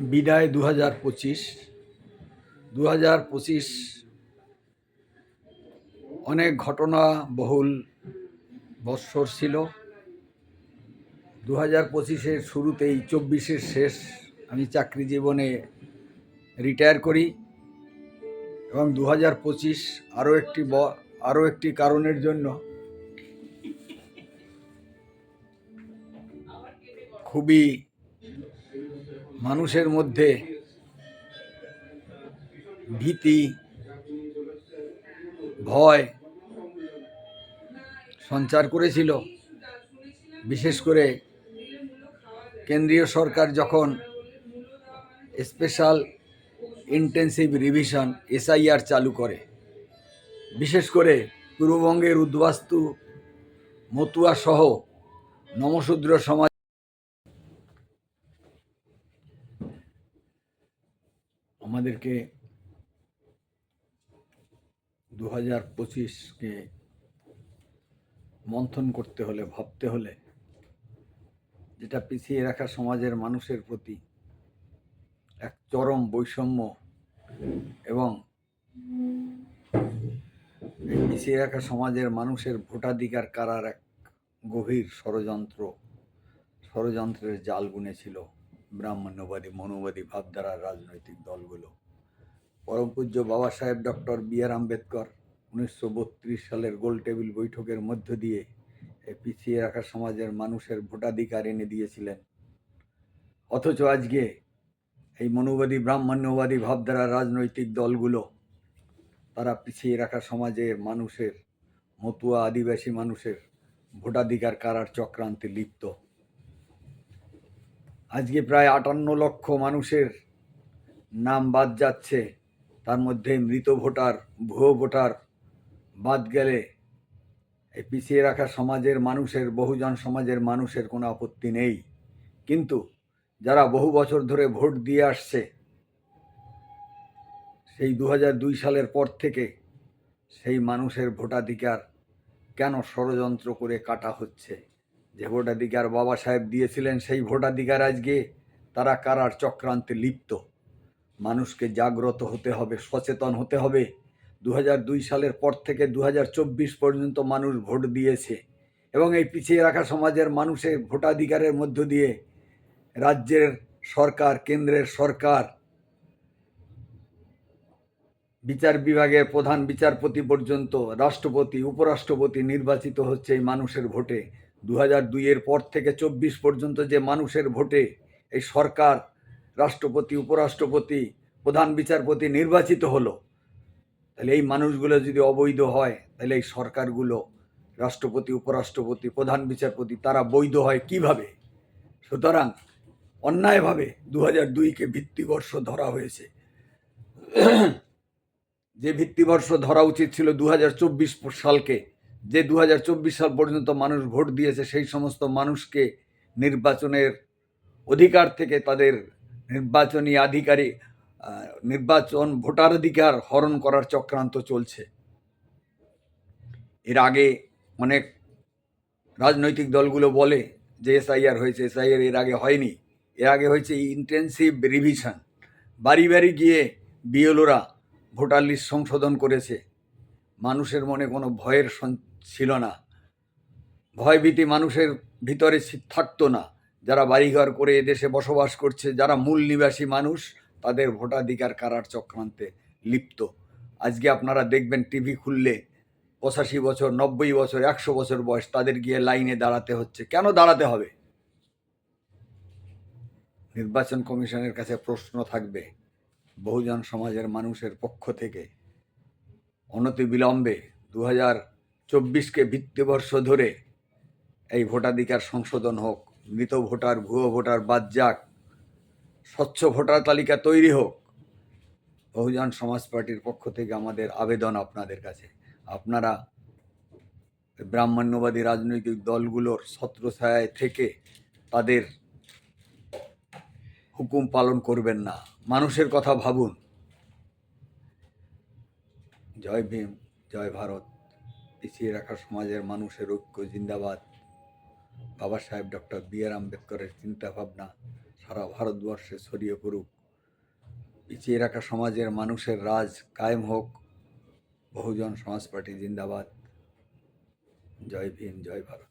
বিদায় দু হাজার পঁচিশ। দু হাজার পঁচিশ অনেক ঘটনা বহুল বৎসর ছিল। দু হাজার পঁচিশের শুরুতেই চব্বিশের শেষ আমি চাকরি জীবনে রিটায়ার করি এবং দু হাজার পঁচিশ আরও একটি ব, আরও একটি কারণের জন্য খুবই মানুষের মধ্যে ভীতি, ভয় সঞ্চার করেছিল। বিশেষ করে কেন্দ্রীয় সরকার যখন স্পেশাল ইন্টেন্সিভ রিভিশন এসআইআর চালু করে। বিশেষ করে পূর্ববঙ্গের উদ্বাস্তু, মতুয়া সহ নমশূদ্র সমাজ আমাদেরকে দু হাজার পঁচিশকে মন্থন করতে হলে, ভাবতে হলে, যেটা পিছিয়ে রাখা সমাজের মানুষের প্রতি এক চরম বৈষম্য এবং পিছিয়ে রাখা সমাজের মানুষের ভোটাধিকার কারার এক গভীর ষড়যন্ত্র, ষড়যন্ত্রের জাল গুনেছিল ব্রাহ্মণ্যবাদী, মনোবাদী, ভাবধারার রাজনৈতিক দলগুলো। পরম পূজ্য বাবা সাহেব ডক্টর বি আর আম্বেদকর উনিশশো বত্রিশ সালের গোল টেবিল বৈঠকের মধ্য দিয়ে এই পিছিয়ে রাখা সমাজের মানুষের ভোটাধিকার এনে দিয়েছিলেন। অথচ আজকে এই মনোবাদী, ব্রাহ্মণ্যবাদী ভাবধারা রাজনৈতিক দলগুলো তারা পিছিয়ে রাখা সমাজের মানুষের, মতুয়া আদিবাসী মানুষের ভোটাধিকার কারার চক্রান্তে লিপ্ত। আজকে প্রায় আটান্ন লক্ষ মানুষের নাম বাদ যাচ্ছে তার মধ্যে মৃত ভোটার, ভুয়ো ভোটার বাদ গেলে এই পিছিয়ে রাখা সমাজের মানুষের, বহুজন সমাজের মানুষের কোনো আপত্তি নেই। কিন্তু যারা বহু বছর ধরে ভোট দিয়ে আসছে, সেই দু সালের পর থেকে সেই মানুষের ভোটাধিকার কেন ষড়যন্ত্র করে কাটা হচ্ছে? যে ভোটাধিকার বাবা সাহেব দিয়েছিলেন, সেই ভোটাধিকার আজকে তারা কারার চক্রান্তে লিপ্ত। মানুষকে জাগ্রত হতে হবে, সচেতন হতে হবে। দু সালের পর থেকে দু হাজার চব্বিশ পর্যন্ত মানুষ ভোট দিয়েছে এবং এই পিছিয়ে রাখা সমাজের মানুষের ভোটাধিকারের মধ্য দিয়ে রাজ্যের সরকার, কেন্দ্রের সরকার, বিচার বিভাগের প্রধান বিচারপতি পর্যন্ত রাষ্ট্রপতি, উপরাষ্ট্রপতি নির্বাচিত হচ্ছে এই মানুষের ভোটে। দু হাজার দুইয়ের পর থেকে চব্বিশ পর্যন্ত যে মানুষের ভোটে এই সরকার রাষ্ট্রপতি, উপরাষ্ট্রপতি, প্রধান বিচারপতি নির্বাচিত হলো, তাহলে এই মানুষগুলো যদি অবৈধ হয়, তাহলে এই সরকারগুলো, রাষ্ট্রপতি, উপরাষ্ট্রপতি, প্রধান বিচারপতি, তারা বৈধ হয় কীভাবে? সুতরাং অন্যায়ভাবে দু হাজার দুইকে ভিত্তিবর্ষ ধরা হয়েছে। যে ভিত্তিবর্ষ ধরা উচিত ছিল দু হাজার চব্বিশ সালকে, যে দু হাজার চব্বিশ সাল পর্যন্ত মানুষ ভোট দিয়েছে, সেই সমস্ত মানুষকে নির্বাচনের অধিকার থেকে তাদের নির্বাচনী আধিকারিক আহ, নির্বাচন ভোটাধিকার হরণ করার চক্রান্ত চলছে। এর আগে অনেক রাজনৈতিক দলগুলো বলে যে এসআইআর হয়েছে এসআইআর এর আগে হয়নি। এর আগে হয়েছে ইন্টেন্সিভ রিভিশন বাড়ি বাড়ি গিয়ে বিএলওরা ভোটার লিস্ট সংশোধন করেছে। মানুষের মনে কোনো ভয়ের ছিল না। ভয়ভীতি মানুষের ভিতরে থাকতো না। যারা বাড়িঘর করে এদেশে বসবাস করছে, যারা মূল নিবাসী মানুষ, তাদের ভোটাধিকার কারার চক্রান্তে লিপ্ত। আজকে আপনারা দেখবেন টিভি খুললে পঁচাশি বছর, নব্বই বছর, একশো বছর বয়স, তাদের গিয়ে লাইনে দাঁড়াতে হচ্ছে। কেন দাঁড়াতে হবে? নির্বাচন কমিশনের কাছে প্রশ্ন থাকবে, বহুজন সমাজের মানুষের পক্ষ থেকে। অনতি বিলম্বে দু হাজার চব্বিশকে ভিত্তিবর্ষ ধরে এই ভোটাধিকার সংশোধন হোক মৃত ভোটার, ভুয়ো ভোটার বাদ যাক। স্বচ্ছ ভোটার তালিকা তৈরি হোক। বহুজন সমাজ পার্টির পক্ষ থেকে আমাদের আবেদন আপনাদের কাছে। আপনারা ব্রাহ্মণ্যবাদী রাজনৈতিক দলগুলোর ছত্রছায়ায় থেকে তাদের হুকুম পালন করবেন না। মানুষের কথা ভাবুন। জয় ভীম, জয় ভারত। পিছিয়ে রাখা সমাজের মানুষের ঐক্য, জিন্দাবাদ। বাবা সাহেব ডক্টর বি আর আম্বেদকরের চিন্তাভাবনা সারা ভারতবর্ষে ছড়িয়ে পড়ুক। পিছিয়ে রাখা সমাজের মানুষের রাজ কায়েম হোক। বহুজন সমাজ পার্টি জিন্দাবাদ। জয় ভীম, জয় ভারত।